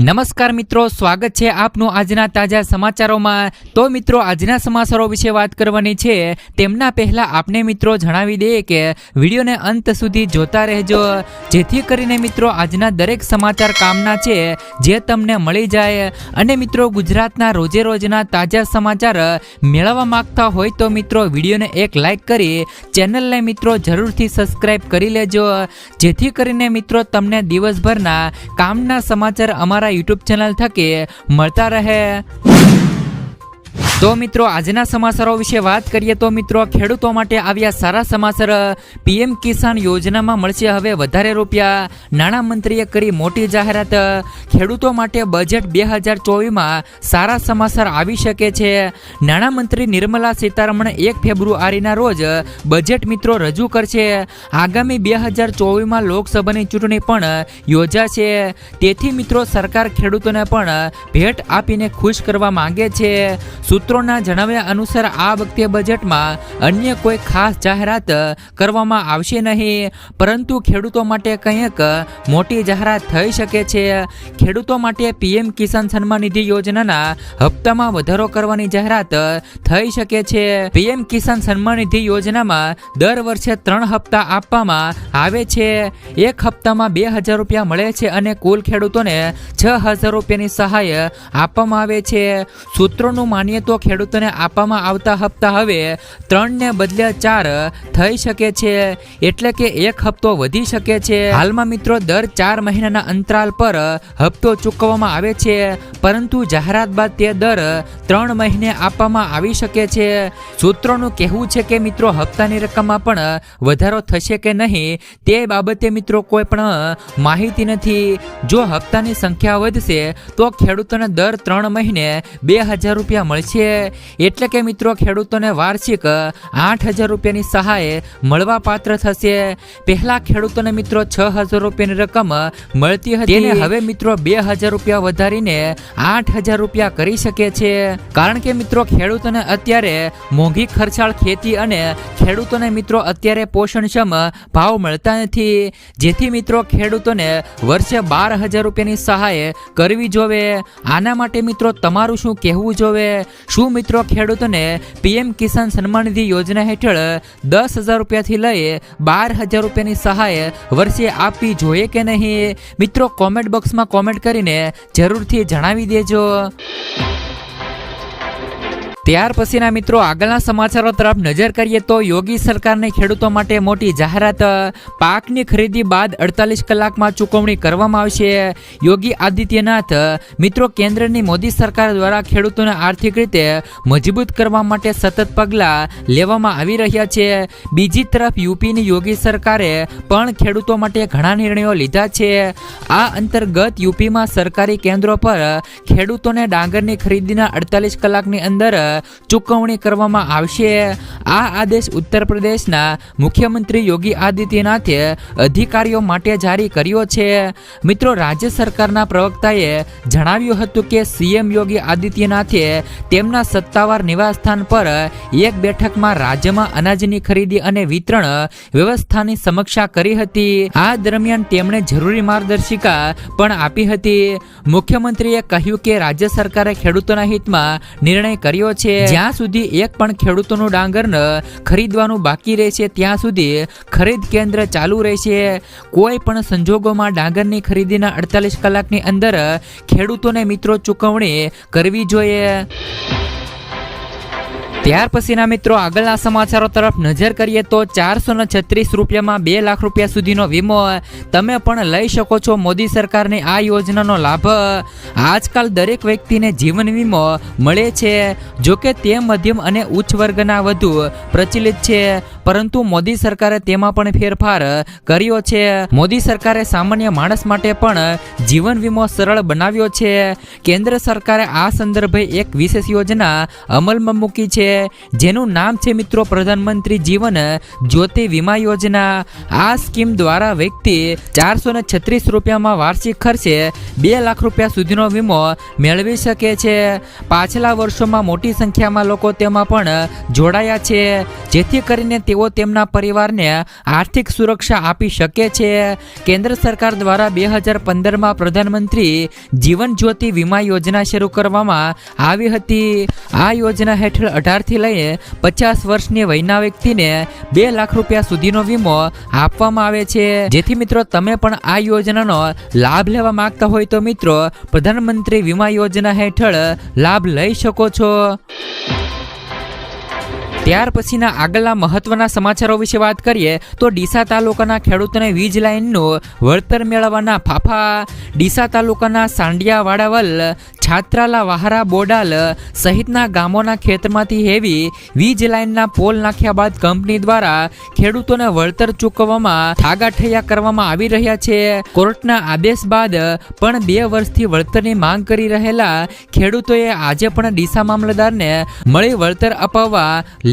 નમસ્કાર મિત્રો, સ્વાગત છે આપનું આજના તાજા સમાચારોમાં. તો મિત્રો, આજના સમાચારો વિશે વાત કરવાની છે. તેમના પહેલા આપને મિત્રો જણાવી દઈએ કે વિડીયોને અંત સુધી જોતા રહેજો. જેથી કરીને મિત્રો, આજના દરેક સમાચાર કામના છે, જે તમને મળી જાય. અને મિત્રો, ગુજરાતના રોજે રોજના તાજા સમાચાર મેળવવા માંગતા હોય તો મિત્રો, વિડીયોને એક લાઈક કરી ચેનલને મિત્રો જરૂરથી સબસ્ક્રાઇબ કરી લેજો. જેથી કરીને મિત્રો, તમને દિવસભરના કામના સમાચાર અમારા યુટ્યુબ ચેનલ થકી મળતા રહે. તો મિત્રો, આજના સમાચારો વિશે વાત કરીએ તો મિત્રો, ખેડૂતો માટે આવ્યા સારા સમાચાર પીએમ કિસાન યોજનામાં મળશે હવે વધારે રૂપિયા. નાણામંત્રીએ કરી મોટી જાહેરાત ખેડૂતો માટે બજેટ બે હજાર ચોવીસમાં સારા સમાચાર આવી શકે છે. નાણામંત્રી નિર્મલા સીતારમણ એક ફેબ્રુઆરીના રોજ બજેટ મિત્રો રજૂ કરશે. આગામી બે હજાર ચોવીસમાં લોકસભાની ચૂંટણી પણ યોજાશે. તેથી મિત્રો, સરકાર ખેડૂતોને પણ ભેટ આપીને ખુશ કરવા માંગે છે. સૂત્રોના જણાવ્યા અનુસાર આ વખતે બજેટમાં અન્ય કોઈ ખાસ જાહેરાત કરવામાં આવશે નહીં, પરંતુ ખેડૂતો માટે કંઈક મોટી જાહેરાત થઈ શકે છે. ખેડૂતો માટે પીએમ કિસાન સન્માન નિધિ યોજનાના હપ્તામાં વધારો કરવાની જાહેરાત થઈ શકે છે. પીએમ કિસાન સન્માન નિધિ યોજનામાં દર વર્ષે ત્રણ હપ્તા આપવામાં આવે છે. એક હપ્તામાં બે હજાર રૂપિયા મળે છે અને કુલ ખેડૂતોને છ હજાર રૂપિયાની સહાય આપવામાં આવે છે. સૂત્રોનું માનીએ તો ખેડૂતોને આપવામાં આવતા હપ્તા હવે ત્રણને બદલે ચાર થઈ શકે છે. એટલે કે એક હપ્તો વધી શકે છે. હાલમાં મિત્રો દર ચાર મહિનાના અંતરાલ પર હપ્તો ચૂકવવામાં આવે છે, પરંતુ જાહેરાત બાદ તે દર ત્રણ મહિને આપવામાં આવી શકે છે. સૂત્રોનું કહેવું છે કે મિત્રો હપ્તાની રકમમાં પણ વધારો થશે કે નહીં તે બાબતે મિત્રો કોઈ પણ માહિતી નથી. જો હપ્તાની સંખ્યા વધશે, તો ખેડૂતોને દર ત્રણ મહિને બે હજાર રૂપિયા મળશે. એટલે કે મિત્રો, ખેડૂતોને વાર્ષિક આઠ હજાર રૂપિયાની સહાય મળવા પાત્ર થશે. પહેલા ખેડૂતોને મિત્રો છ હજાર રૂપિયાની રકમ મળતી હતી. હવે મિત્રો બે હજાર રૂપિયા વધારીને આઠ હજાર રૂપિયા કરી શકે છે. કારણ કે મિત્રો, ખેડૂતોને અત્યારે મોંઘી ખર્ચાળ ખેતી અને ખેડૂતોને મિત્રો અત્યારે પોષણક્ષમ ભાવ મળતા નથી. જેથી મિત્રો, ખેડૂતોને વર્ષે બાર હજાર રૂપિયાની સહાય કરવી જોવે. આના માટે મિત્રો તમારું શું કહેવું જોવે? શું મિત્રો ખેડૂતોને પીએમ કિસાન સન્માન નિધિ યોજના હેઠળ દસ હજાર રૂપિયાથી લઈ બાર હજાર રૂપિયાની સહાય વર્ષે આપવી જોઈએ કે નહીં? મિત્રો કોમેન્ટ બોક્સમાં કોમેન્ટ કરીને જરૂરથી જણાવી દેજો. ત્યાર પછીના મિત્રો, આગળના સમાચારો તરફ નજર કરીએ તો યોગી સરકારને ખેડૂતો માટે મોટી જાહેરાત પાકની ખરીદી બાદ અડતાલીસ કલાકમાં ચૂકવણી કરવામાં આવશે. યોગી આદિત્યનાથ મિત્રો, કેન્દ્રની મોદી સરકાર દ્વારા ખેડૂતોને આર્થિક રીતે મજબૂત કરવા માટે સતત પગલાં લેવામાં આવી રહ્યા છે. બીજી તરફ યુપીની યોગી સરકારે પણ ખેડૂતો માટે ઘણા નિર્ણયો લીધા છે. આ અંતર્ગત યુપીમાં સરકારી કેન્દ્રો પર ખેડૂતોને ડાંગરની ખરીદીના અડતાલીસ કલાકની અંદર ચૂકવણી કરવામાં આવશે. આ આદેશ ઉત્તર પ્રદેશના મુખ્યમંત્રી યોગી આદિત્યનાથે અધિકારીઓ માટે જારી કર્યો છે. મિત્રો, રાજ્ય સરકારના પ્રવક્તાએ જણાવ્યું હતું કે સીએમ યોગી આદિત્યનાથે તેમના સત્તાવાર નિવાસસ્થાન પર એક બેઠકમાં રાજ્યમાં અનાજની ખરીદી અને વિતરણ વ્યવસ્થાની સમીક્ષા કરી હતી. આ દરમિયાન તેમણે જરૂરી માર્ગદર્શિકા પણ આપી હતી. મુખ્યમંત્રીએ કહ્યું કે રાજ્ય સરકારે ખેડૂતોના હિતમાં નિર્ણય કર્યો છે. જ્યાં સુધી એક પણ ખેડૂતોનું ડાંગર ખરીદવાનું બાકી રહેશે, ત્યાં સુધી ખરીદ કેન્દ્ર ચાલુ રહેશે. કોઈ પણ સંજોગોમાં ડાંગરની ખરીદીના અડતાલીસ કલાકની અંદર ખેડૂતોને મિત્રો ચૂકવણી કરવી જોઈએ. ત્યાર પછીના મિત્રો, આગળના સમાચારો તરફ નજર કરીએ તો ચારસો ને છત્રીસ રૂપિયામાં બે લાખ રૂપિયા સુધીનો વીમો, તમે પણ લઈ શકો છો મોદી સરકારની આ યોજનાનો લાભ. આજકાલ દરેક વ્યક્તિને જીવન વીમો મળે છે. જોકે તે મધ્યમ અને ઉચ્ચ વર્ગના વધુ પ્રચલિત છે. પરંતુ મોદી સરકારે તેમાં પણ ફેરફાર કર્યો છે. મોદી સરકારે સામાન્ય માણસ માટે પણ જીવન વીમો સરળ બનાવ્યો છે. કેન્દ્ર સરકારે આ સંદર્ભે એક વિશેષ યોજના અમલમાં મૂકી છે. જેનું નામ છે, મિત્રો, પ્રધાનમંત્રી જીવન જ્યોતિ વીમા યોજના. આ સ્કીમ દ્વારા વ્યક્તિ ચારસો ને છત્રીસ રૂપિયામાં વાર્ષિક ખર્ચે બે લાખ રૂપિયા સુધીનો વીમો મેળવી શકે છે. પાછલા વર્ષોમાં મોટી સંખ્યામાં લોકો તેમાં પણ જોડાયા છે. જેથી કરીને તેઓ તેઓ તેમના પરિવારને આર્થિક સુરક્ષા આપી શકે છે. કેન્દ્ર સરકાર દ્વારા બે હજાર પંદરમાં પ્રધાનમંત્રી જીવન જ્યોતિ વીમા યોજના શરૂ કરવામાં આવી હતી. આ યોજના હેઠળ અઢારથી લઈને પચાસ વર્ષની વયના વ્યક્તિને બે લાખ રૂપિયા સુધીનો વીમો આપવામાં આવે છે. જેથી મિત્રો, તમે પણ આ યોજનાનો લાભ લેવા માંગતા હોય તો મિત્રો, પ્રધાનમંત્રી વીમા યોજના હેઠળ લાભ લઈ શકો છો. ત્યાર પછીના આગળના મહત્વના સમાચારો વિશે વાત કરીએ, તો ડીસા તાલુકાના ખેડૂતોને વીજ લાઇનનું વળતર મેળવવાના ફાફા, ડીસા તાલુકાના સાંડિયા વાડાવલ, છાત્રાલા વહારા બોડાલ સહિતના ગામોના ખેતરમાંથી હેવી વીજ લાઇનના પોલ નાખ્યા બાદ કંપની દ્વારા ખેડૂતોને વળતર ચૂકવવામાં ઠાગાઠૈયા કરવામાં આવી રહ્યા છે. કોર્ટના આદેશ બાદ પણ બે વર્ષથી વળતરની માંગ કરી રહેલા ખેડૂતોએ આજે પણ ડીસા મામલતદારને મળી વળતર અપાવવા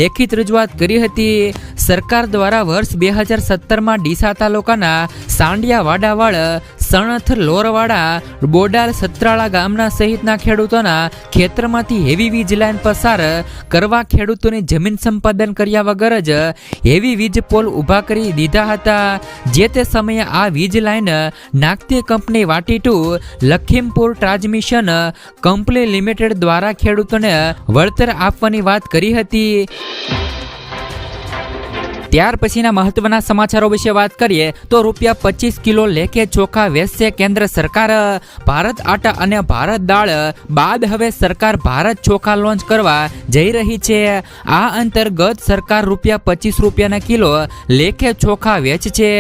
લેખિત રજૂઆત કરી હતી. સરકાર દ્વારા વર્ષ બે હજાર સત્તરમાં ડીસા તાલુકાના સાંડિયા વાડાવાડ સણથ, લોરવાડા, બોડાલ, સત્રાળા ગામના સહિતના ખેડૂતોના ખેતરમાંથી હેવી વીજ લાઇન પસાર કરવા ખેડૂતોની જમીન સંપાદન કર્યા વગર જ હેવી વીજ પોલ ઊભા કરી દીધા હતા. જે તે સમયે આ વીજ લાઇન નાગતી કંપની વાટી to Lakhimpur transmission company limited દ્વારા ખેડૂતોને વળતર આપવાની વાત કરી હતી. ત્યાર પછીના મહત્વના સમાચારો વિશે વાત કરીએ, તો રૂપિયા પચીસ કિલો લેખે ચોખા વેચશે કેન્દ્ર સરકાર. ભારત આટા અને ભારત દાળ, બાદ હવે સરકાર ભારત ચોખા લોન્ચ કરવા જઈ રહી છે. આ અંતર્ગત સરકાર રૂપિયા પચીસ રૂપિયાના કિલો લેખે ચોખા વેચશે.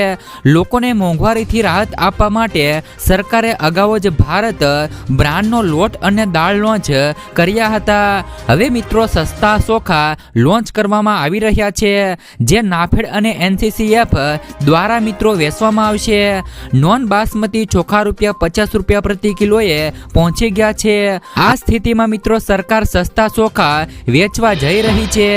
લોકોને મોંઘવારીથી રાહત આપવા માટે સરકારે અગાઉ જ ભારત બ્રાન્ડનો લોટ અને દાળ લોન્ચ કર્યા હતા. હવે મિત્રો, સસ્તા ચોખા લોન્ચ કરવામાં આવી રહ્યા છે. જે નાફેડ અને એનસીસીએફ દ્વારા મિત્રો વેચવામાં આવશે. નોન બાસમતી ચોખા રૂપિયા પચાસ રૂપિયા પ્રતિ કિલોએ પહોંચી ગયા છે. આ સ્થિતિમાં મિત્રો સરકાર સસ્તા ચોખા વેચવા જઈ રહી છે.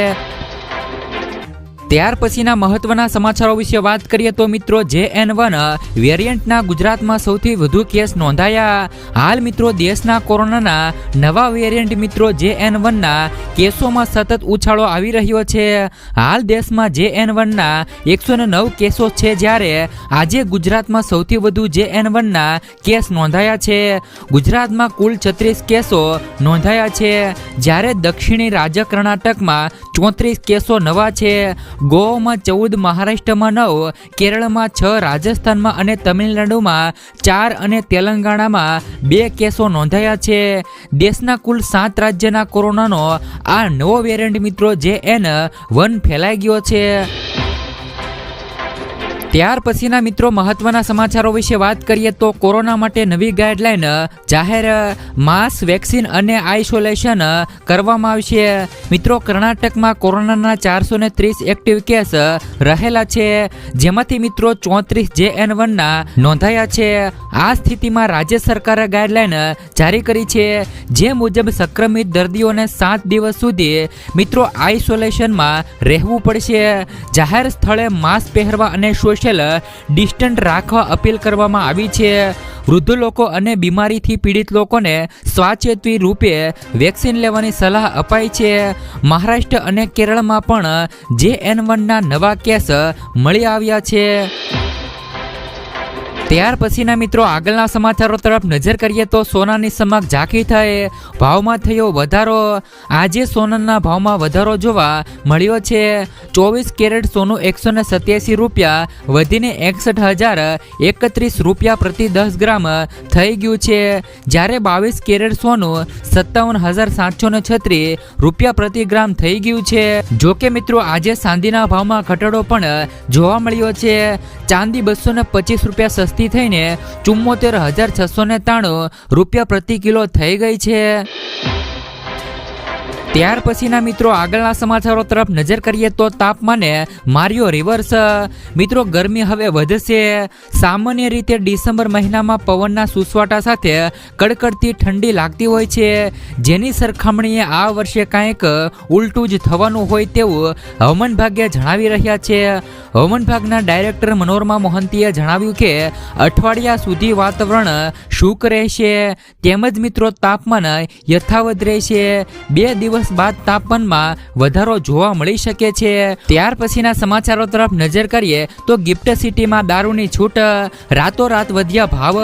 ત્યાર પછીના મહત્વના સમાચારો વિશે વાત કરીએ તો મિત્રો જે એન વન વેરિયન્ટના ગુજરાતમાં સૌથી વધુ કેસ નોંધાયા. હાલ મિત્રો દેશના કોરોનાના નવા વેરિયન્ટ મિત્રો જે એન વનના કેસોમાં સતત ઉછાળો આવી રહ્યો છે. હાલ દેશમાં જે એન વનના એકસો નવ કેસો છે જ્યારે આજે ગુજરાતમાં સૌથી વધુ જે એન વનના કેસ નોંધાયા છે. ગુજરાતમાં કુલ છત્રીસ કેસો નોંધાયા છે. જ્યારે દક્ષિણી રાજ્ય કર્ણાટકમાં ચોત્રીસ કેસો નવા છે. ગોવામાં ચૌદ મહારાષ્ટ્રમાં નવ, કેરળમાં છ, રાજસ્થાનમાં અને તમિલનાડુમાં ચાર અને તેલંગાણામાં બે કેસો નોંધાયા છે. દેશના કુલ સાત રાજ્યના કોરોનાનો આ નવો વેરિયન્ટ મિત્રો જે એન વન ફેલાઈ ગયો છે. ત્યાર પછીના મિત્રો મહત્વના સમાચારો વિશે વાત કરીએ તો કોરોના માટે નવી ગાઈડલાઈન, જાહેર માસ, વેક્સિન અને આઇસોલેશન કરવામાં આવશે. મિત્રો, કર્ણાટકમાં કોરોનાના ચારસો ને ત્રીસ એક્ટિવ કેસ રહેલા છે. જેમાંથી મિત્રો ચોત્રીસ જે એન વનના નોંધાયા છે. આ સ્થિતિમાં રાજ્ય સરકારે ગાઈડલાઈન જારી કરી છે. જે મુજબ સંક્રમિત દર્દીઓને સાત દિવસ સુધી મિત્રો આઇસોલેશનમાં રહેવું પડશે. જાહેર સ્થળે માસ્ક પહેરવા અને સોશિયલ ડિસ્ટન્ટ રાખવા અપીલ કરવામાં આવી છે. વૃદ્ધ લોકો અને બીમારીથી પીડિત લોકોને સ્વાચેતવી રૂપે વેક્સિન લેવાની સલાહ અપાઈ છે. મહારાષ્ટ્ર અને કેરળમાં પણ જે એન વનના નવા કેસ મળી આવ્યા છે. ત્યાર પછીના મિત્રો, આગળના સમાચારો તરફ નજર કરીએ તો સોનાની સમક ઝાંખી થઈ ભાવમાં થયો વધારો. આજે સોનાના ભાવમાં વધારો જોવા મળ્યો છે. ચોવીસ કેરેટ સોનું એકસો ને સત્યાસી રૂપિયા, વધીને એકસઠ હજાર એકત્રીસ રૂપિયા પ્રતિ દસ ગ્રામ થઈ ગયું છે. જ્યારે બાવીસ કેરેટ સોનું સત્તાવન હજાર સાતસો ને છત્રીસ રૂપિયા પ્રતિ ગ્રામ થઈ ગયું છે. જોકે મિત્રો, આજે ચાંદીના ભાવમાં ઘટાડો પણ જોવા મળ્યો છે. ચાંદી બસો ને પચીસ રૂપિયા સસ્તી થઈને ચુમ્મોતેર હજાર છસો ને ત્રાણું રૂપિયા પ્રતિ કિલો થઈ ગઈ છે. ત્યાર પછીના મિત્રો આગળના સમાચારો તરફ નજર કરીએ તો તાપમાને માર્યો રિવર્સ મિત્રો, ગરમી હવે વધશે. સામાન્ય રીતે ડિસેમ્બર મહિનામાં પવનના સુસવાટા સાથે કડકડતી ઠંડી લાગતી હોય છે. જેની સરખામણીએ આ વર્ષે કાંઈક ઉલટું જ થવાનું હોય તેવું હવામાન ભાગે જણાવી રહ્યા છે. હવામાન ભાગના ડાયરેક્ટર મનોરમા મોહંતીએ જણાવ્યું કે અઠવાડિયા સુધી વાતાવરણ શુક રહેશે. તેમજ મિત્રો, તાપમાન યથાવત રહેશે. બે દિવસ દિવસ બાદ તાપમાનમાં વધારો જોવા મળી શકે છે. ત્યાર પછીના સમાચારો તરફ નજર કરીએ તો ગિફ્ટ સિટીમાં દારૂની છૂટ, રાતોરાત વધ્યા ભાવ.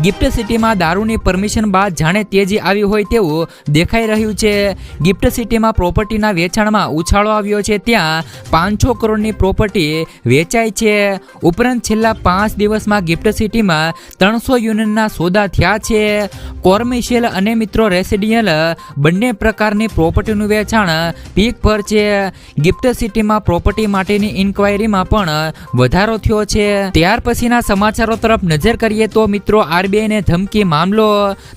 ગિફ્ટ સિટીમાં દારૂની પરમિશન બાદ જાણે તેજી આવી હોય તેવું દેખાઈ રહ્યું છે. ગિફ્ટ સિટીમાં પ્રોપર્ટીના વેચાણમાં ઉછાળો આવ્યો છે. ત્યાં પાંચસો કરોડની પ્રોપર્ટી વેચાય છે. ઉપરાંત છેલ્લા પાંચ દિવસમાં ગિફ્ટ સિટીમાં ત્રણસો યુનિટના સોદા થયા છે. કોર્મિશિયલ અને મિત્રો રેસિડિયલ બંને પ્રકારની પ્રોપર્ટીનું વેચાણ, પીક પર છે, ગિફ્ટ સિટીમાં પ્રોપર્ટી માટેની ઇન્ક્વાયરીમાં પણ વધારો થયો છે. ત્યાર પછીના સમાચારો તરફ નજર કરીએ તો મિત્રો, આરબીઆઈને ધમકી મામલો,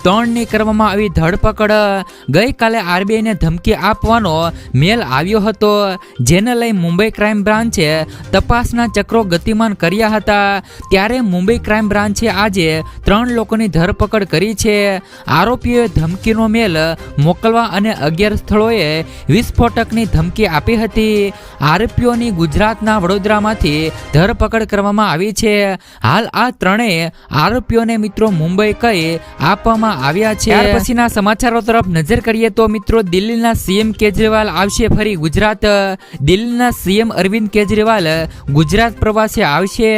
ત્રણની કરવામાં આવી ધરપકડ. ગઈકાલે આરબીઆઈને ધમકી આપવાનો મેલ આવ્યો હતો, જેને લઈ મુંબઈ ક્રાઇમ બ્રાન્ચે તપાસના ચક્રો ગતિમાન કર્યા હતા. ત્યારે મુંબઈ ક્રાઇમ બ્રાન્ચે આજે ત્રણ લોકોની ધરપકડ કરી છે. આરોપીઓએ ધમકીનો મેલ મોકલવા અને અગિયાર સ્થળોએ વિસ્ફોટકની ધમકી આપી હતી. આરોપીઓની ગુજરાતના વડોદરામાંથી ધરપકડ કરવામાં આવી છે. હાલ આ ત્રણેય આરોપીઓને મિત્રો મુંબઈ કઈ આપવામાં આવ્યા છે. પછીના સમાચારો તરફ નજર કરીએ તો મિત્રો દિલ્હીના સીએમ કેજરીવાલ આવશે ફરી ગુજરાત. દિલ્હીના સીએમ અરવિંદ કેજરીવાલ ગુજરાત પ્રવાસે આવશે.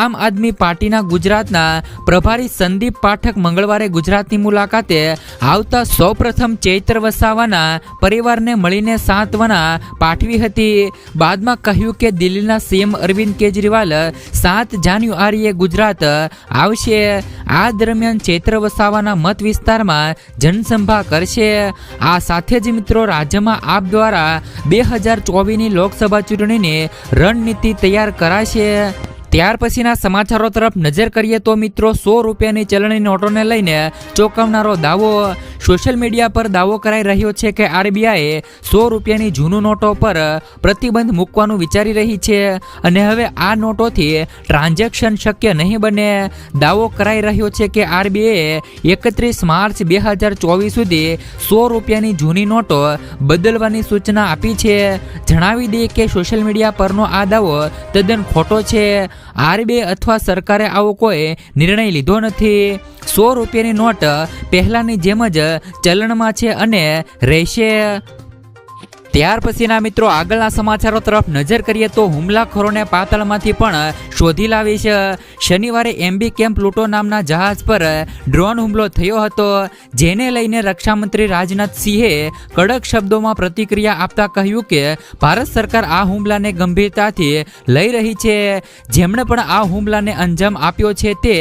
આમ આદમી પાર્ટીના ગુજરાતના પ્રભારી સંદીપ પાઠક મંગળવારે ગુજરાતની મુલાકાતે આવતા સૌપ્રથમ ચૈત્ર વસાવાના પરિવારને મળીને સાંત્વના પાઠવી હતી. બાદમાં કહ્યું કે દિલ્હીના સીએમ અરવિંદ કેજરીવાલ સાત જાન્યુઆરીએ ગુજરાત આવશે. આ દરમિયાન ચૈત્ર વસાવાના મત વિસ્તારમાં જનસભા કરશે. આ સાથે જ મિત્રો રાજ્યમાં આપ દ્વારા બે હજાર ચોવીસની લોકસભા ચૂંટણીની રણનીતિ તૈયાર કરાશે. ત્યાર પછીના સમાચારો તરફ નજર કરીએ તો મિત્રો, સો રૂપિયાની ચલણી નોટોને લઈને ચોંકાવનારો દાવો સોશિયલ મીડિયા પર દાવો કરાઈ રહ્યો છે કે આરબીઆઈ સો રૂપિયાની જૂનું નોટો પર પ્રતિબંધ મૂકવાનું વિચારી રહી છે અને હવે આ નોટોથી ટ્રાન્ઝેક્શન શક્ય નહીં બને. દાવો કરાઈ રહ્યો છે કે આરબીઆઈએ એકત્રીસ માર્ચ બે હજાર ચોવીસ સુધી સો રૂપિયાની જૂની નોટો બદલવાની સૂચના આપી છે. જણાવી દઈએ કે સોશિયલ મીડિયા પરનો આ દાવો તદ્દન ખોટો છે. આરબીઆઈ અથવા સરકારે આવો કોઈ નિર્ણય લીધો નથી. સો રૂપિયાની નોટ પહેલાંની જેમ જ ચલણમાં છે અને રહેશે. ત્યાર પછીના મિત્રો આગળના સમાચારો તરફ નજર કરીએ તો હુમલાખોરોને પાતાળમાંથી પણ શોધી લાવી છે. શનિવારે એમબી કેમ્પ પ્લુટો નામના જહાજ પર ડ્રોન હુમલો થયો હતો, જેને લઈને રક્ષામંત્રી રાજનાથ સિંહે કડક શબ્દોમાં પ્રતિક્રિયા આપતા કહ્યું કે ભારત સરકાર આ હુમલાને ગંભીરતાથી લઈ રહી છે. જેમણે પણ આ હુમલાને અંજામ આપ્યો છે તે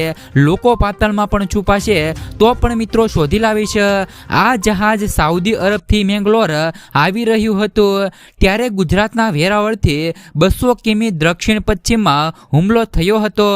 લોકો પાતાળમાં પણ છુપાશે, તો પણ મિત્રો શોધી લાવીશ આ જહાજ સાઉદી અરબથી મેંગલોર આવી રહ્યું હતું ત્યારે ગુજરાતના વેરાવળથી બસો કિમી દક્ષિણ પશ્ચિમમાં હુમલો થયો હતો.